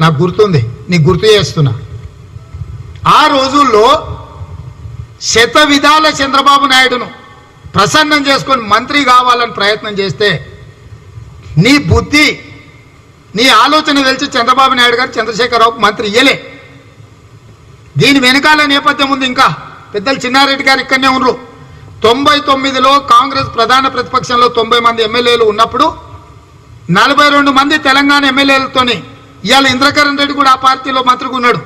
నాకు గుర్తుంది నీకు గుర్తు చేస్తున్నా. ఆ రోజుల్లో శత విధాల చంద్రబాబు నాయుడును ప్రసన్నం చేసుకొని మంత్రి కావాలని ప్రయత్నం చేస్తే నీ బుద్ధి నీ ఆలోచన తెలిసి చంద్రబాబు నాయుడు గారు చంద్రశేఖరరావుకు మంత్రి ఇయ్యలే. దీని వెనకాల నేపథ్యం ఉంది ఇంకా. పెద్దలు చిన్నారెడ్డి గారు ఇక్కడనే ఉన్నారు తొంభై తొమ్మిదిలో కాంగ్రెస్ ప్రధాన ప్రతిపక్షంలో తొంభై మంది ఎమ్మెల్యేలు ఉన్నప్పుడు నలభై రెండు మంది తెలంగాణ ఎమ్మెల్యేలతోని ఇవాళ ఇంద్రకరణ్ రెడ్డి కూడా ఆ పార్టీలో మంత్రిగా ఉన్నాడు.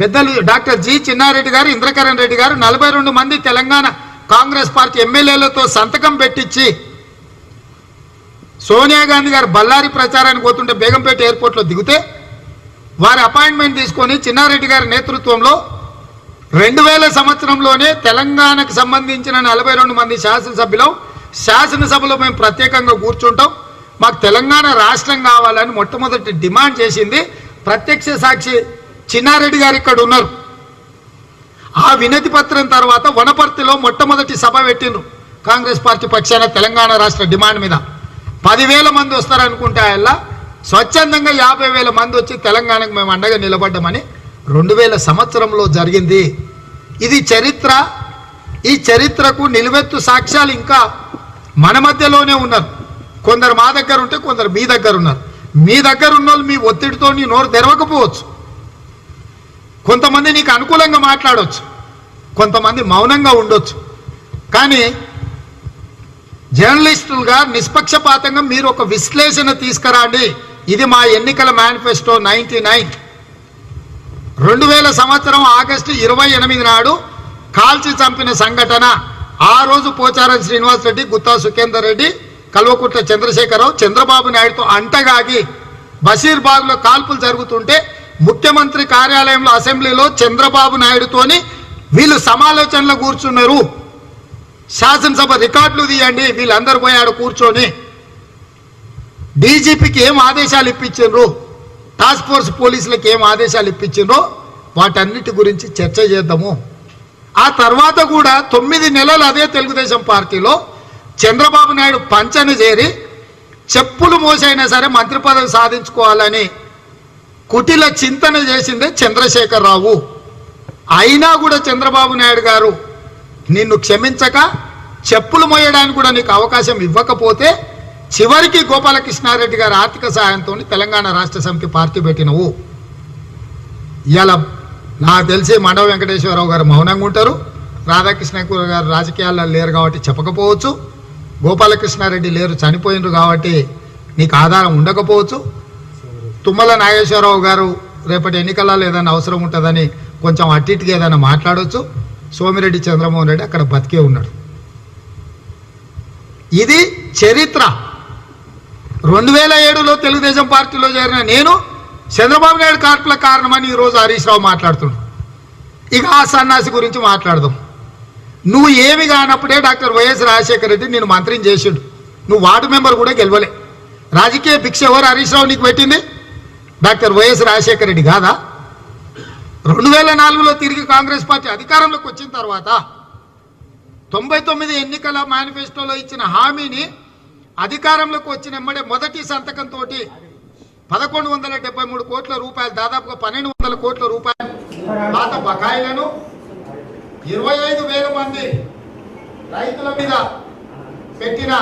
పెద్దలు డాక్టర్ జి చిన్నారెడ్డి గారు ఇంద్రకరణ్ రెడ్డి గారు నలభై రెండు మంది తెలంగాణ కాంగ్రెస్ పార్టీ ఎమ్మెల్యేలతో సంతకం పెట్టించి సోనియా గాంధీ గారు బళ్ళారి ప్రచారానికి పోతుంటే బేగంపేట ఎయిర్పోర్ట్లో దిగితే వారి అపాయింట్మెంట్ తీసుకొని చిన్నారెడ్డి గారి నేతృత్వంలో రెండు వేల సంవత్సరంలోనే తెలంగాణకు సంబంధించిన నలభై రెండు మంది శాసనసభ్యులు శాసనసభలో మేము ప్రత్యేకంగా కూర్చుంటాం. మాకు తెలంగాణ రాష్ట్రం కావాలని మొట్టమొదటి డిమాండ్ చేసింది ప్రత్యక్ష సాక్షి చిన్నారెడ్డి గారు ఇక్కడ ఉన్నారు. ఆ వినతి పత్రం తర్వాత వనపర్తిలో మొట్టమొదటి సభ పెట్టిండ్రు కాంగ్రెస్ పార్టీ పక్షాన తెలంగాణ రాష్ట్ర డిమాండ్ మీద. పదివేల మంది వస్తారనుకుంటే ఆయన స్వచ్ఛందంగా యాభై వేల మంది వచ్చి తెలంగాణకు మేము అండగా నిలబడ్డామని రెండు వేల సంవత్సరంలో జరిగింది. ఇది చరిత్ర. ఈ చరిత్రకు నిలువెత్తు సాక్ష్యాలు ఇంకా మన మధ్యలోనే ఉన్నారు. కొందరు మా దగ్గర ఉంటే కొందరు మీ దగ్గర ఉన్నారు. మీ దగ్గర ఉన్న వాళ్ళు మీ ఒత్తిడితో నీ నోరు తెరవకపోవచ్చు. కొంతమంది నీకు అనుకూలంగా మాట్లాడవచ్చు కొంతమంది మౌనంగా ఉండొచ్చు. కానీ జర్నలిస్టులుగా నిష్పక్షపాతంగా మీరు ఒక విశ్లేషణ తీసుకురండి. ఇది మా ఎన్నికల మేనిఫెస్టో నైన్టీ నైన్. రెండు వేల సంవత్సరం ఆగస్టు ఇరవై ఎనిమిది నాడు కాల్చి చంపిన సంఘటన. ఆ రోజు పోచారం శ్రీనివాస్ రెడ్డి గుత్తా సుఖేందర్ రెడ్డి కల్వకుట్ల చంద్రశేఖరరావు చంద్రబాబు నాయుడుతో అంటగాగి బషీర్బాగ్లో కాల్పులు జరుగుతుంటే ముఖ్యమంత్రి కార్యాలయంలో అసెంబ్లీలో చంద్రబాబు నాయుడుతోని వీళ్ళు సమాలోచనలో కూర్చున్నారు. శాసనసభ రికార్డులు తీయండి వీళ్ళందరూ పోయి ఆడ కూర్చొని. డీజీపీకి ఏం ఆదేశాలు ఇప్పించిండ్రు? టాస్క్ ఫోర్స్ పోలీసులకు ఏం ఆదేశాలు ఇప్పించిండ్రో? వాటన్నిటి గురించి చర్చ చేద్దాము. ఆ తర్వాత కూడా తొమ్మిది నెలలు అదే తెలుగుదేశం పార్టీలో చంద్రబాబు నాయుడు పంచన చేరి చెప్పులు మోసైనా సరే మంత్రి పదవి సాధించుకోవాలని కుటిల చింతన చేసిందే చంద్రశేఖరరావు. అయినా కూడా చంద్రబాబు నాయుడు గారు నిన్ను క్షమించక చెప్పులు మోయడానికి కూడా నీకు అవకాశం ఇవ్వకపోతే చివరికి గోపాలకృష్ణారెడ్డి గారి ఆర్థిక సహాయంతో తెలంగాణ రాష్ట్ర సమితి పార్టీ పెట్టినవు. ఇలా నాకు తెలిసి మండవ వెంకటేశ్వరరావు గారు మౌనంగా ఉంటారు. రాధాకృష్ణ గారు రాజకీయాల్లో లేరు కాబట్టి చెప్పకపోవచ్చు. గోపాలకృష్ణారెడ్డి లేరు చనిపోయినరు కాబట్టి నీకు ఆధారం ఉండకపోవచ్చు. తుమ్మల నాగేశ్వరరావు గారు రేపటి ఎన్నికలలో ఏదైనా అవసరం ఉంటుందని కొంచెం అటు ఇటుగా ఏదైనా మాట్లాడవచ్చు సోమిరెడ్డి చంద్రమోహన్ రెడ్డి అక్కడ బతికే ఉన్నాడు. ఇది చరిత్ర. రెండు వేల ఏడులో తెలుగుదేశం పార్టీలో చేరిన నేను చంద్రబాబు నాయుడు కార్పుల కారణమని ఈరోజు హరీష్ రావు మాట్లాడుతున్నాడు. ఇక ఆ సన్నాసి గురించి మాట్లాడదాం. నువ్వు ఏమి కానప్పుడే డాక్టర్ వైఎస్ రాజశేఖర రెడ్డి నేను మంత్రిని చేసిండు. నువ్వు వార్డు మెంబర్ కూడా గెలవలే. రాజకీయ భిక్ష ఎవరు హరీష్ రావు నీకు పెట్టింది? డాక్టర్ వైఎస్ రాజశేఖర రెడ్డి కాదా? రెండు వేల నాలుగులో తిరిగి కాంగ్రెస్ పార్టీ అధికారంలోకి వచ్చిన తర్వాత తొంభై తొమ్మిది ఎన్నికల మేనిఫెస్టోలో ఇచ్చిన హామీని అధికారంలోకి వచ్చిన ఎమ్మడే మొదటి సంతకంతో పదకొండు వందల డెబ్బై మూడు కోట్ల రూపాయలు దాదాపుగా పన్నెండు వందల కోట్ల రూపాయలు పాత బకాయిలను ఇరవై ఐదు వేల మంది రైతుల మీద పెట్టిన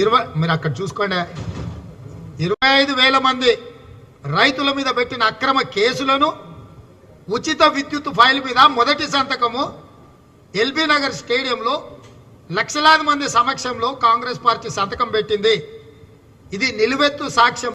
ఇరవై మీరు అక్కడ చూసుకోండి. ఇరవై ఐదు వేల మంది రైతుల మీద పెట్టిన అక్రమ కేసులను ఉచిత విద్యుత్ ఫైల్ మీద మొదటి సంతకము ఎల్బీ నగర్ స్టేడియంలో లక్షలాది మంది సమక్షంలో కాంగ్రెస్ పార్టీ సంతకం పెట్టింది. ఇది నిలువెత్తు సాక్ష్యం.